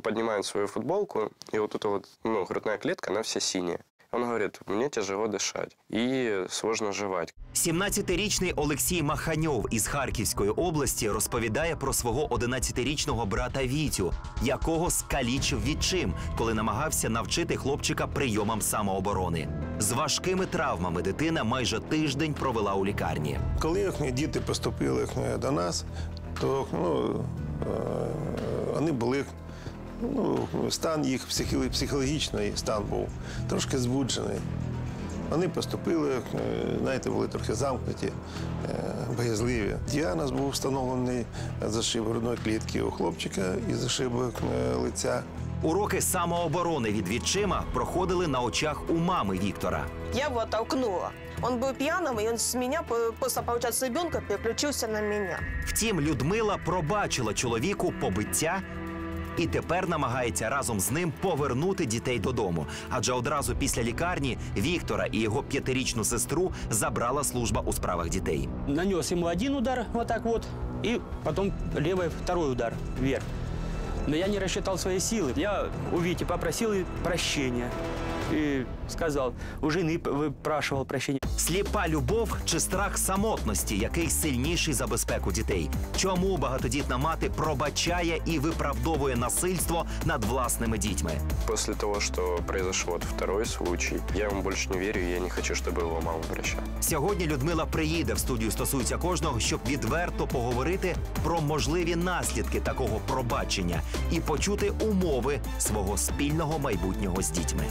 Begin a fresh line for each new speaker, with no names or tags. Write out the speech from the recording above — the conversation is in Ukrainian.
поднимает свою футболку, и вот эта вот, ну, грудная клетка, она вся синяя. Он говорит, мне тяжело дышать и сложно жевать.
17-річний Олексій Маханьов із Харківської області розповідає про свого 11-річного брата Вітю, якого скалічив відчим, коли намагався навчити хлопчика прийомам самооборони. З важкими травмами дитина майже тиждень провела у лікарні.
Коли їхні діти поступили до нас, то ну, е, вони були. Ну, стан їх психологічний стан був трошки збуджений. Вони поступили, е, знаєте, були трохи замкнуті, е, боязливі. Діагноз був встановлений зашиб грудної клітки у хлопчика і зашибок е, лиця.
Уроки самооборони від відчима проходили на очах у мами Віктора.
Я его оттолкнула. Он был пьяным, и он с меня, по- после, получается, ребенка переключился на меня.
Втім, Людмила пробачила чоловіку побиття і тепер намагається разом з ним повернути дітей додому. Адже одразу після лікарні Віктора і його п'ятирічну сестру забрала служба у справах дітей.
Нанес йому один удар, отак от, і потім лівий второй удар вверх. Но я не рассчитал свои силы. Я у Вити попросил прощения И сказал, у жены выпрашивал прощения.
Сліпа любов чи страх самотності, який сильніший за безпеку дітей. Чому багатодітна мати пробачає і виправдовує насильство над власними дітьми?
После того, что произошел вот второй случай, я ему больше не верю, и я не хочу, чтобы его мама обращала.
Сьогодні Людмила приїде в студію стосується кожного, щоб відверто поговорити про можливі наслідки такого пробачення і почути умови свого спільного майбутнього з дітьми.